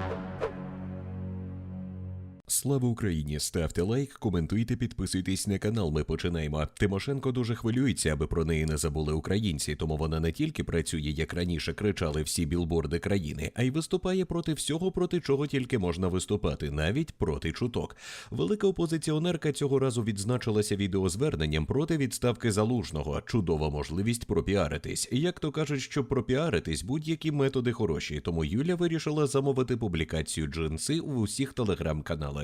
Thank you. Слава Україні! Ставте лайк, коментуйте, підписуйтесь на канал. Ми починаємо. Тимошенко дуже хвилюється, аби про неї не забули українці, тому вона не тільки працює, як раніше кричали всі білборди країни, а й виступає проти всього, проти чого тільки можна виступати, навіть проти чуток. Велика опозиціонерка цього разу відзначилася відеозверненням проти відставки залужного. Чудова можливість пропіаритись. Як то кажуть, щоб пропіаритись, будь-які методи хороші. Тому Юля вирішила замовити публікацію джинси у усіх телеграм-каналах.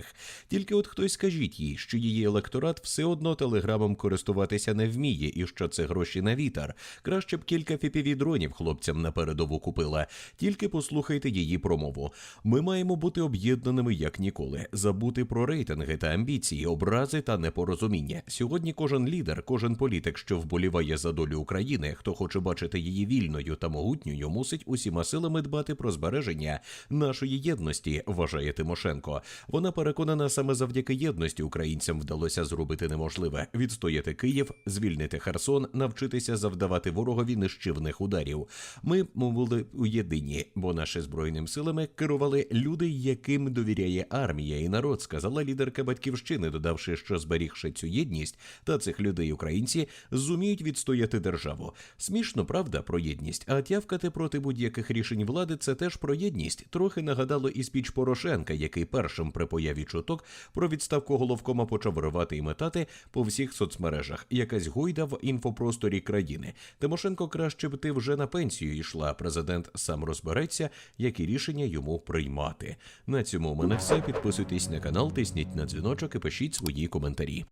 Тільки от хтось скажіть їй, що її електорат все одно телеграмом користуватися не вміє, і що це гроші на вітер. Краще б кілька fpv дронів хлопцям на передову купила. Тільки послухайте її промову. Ми маємо бути об'єднаними як ніколи, забути про рейтинги та амбіції, образи та непорозуміння. Сьогодні кожен лідер, кожен політик, що вболіває за долю України, хто хоче бачити її вільною та могутньою, мусить усіма силами дбати про збереження нашої єдності, вважає Тимошенко. Вона переконана, саме завдяки єдності українцям вдалося зробити неможливе відстояти Київ, звільнити Херсон, навчитися завдавати ворогові нищівних ударів. Ми були у єдині, бо наші збройним силами керували люди, яким довіряє армія і народ, сказала лідерка батьківщини, додавши, що зберігши цю єдність та цих людей українці зуміють відстояти державу. Смішно, правда, про єдність, а тявкати проти будь-яких рішень влади це теж про єдність. Трохи нагадало і спіч Порошенка, який першим при чуток про відставку головкома почав ривати і метати по всіх соцмережах. Якась гойда в інфопросторі країни. Тимошенко краще б ти вже на пенсію йшла. Президент сам розбереться, які рішення йому приймати. На цьому у мене все. Підписуйтесь на канал, тисніть на дзвіночок і пишіть свої коментарі.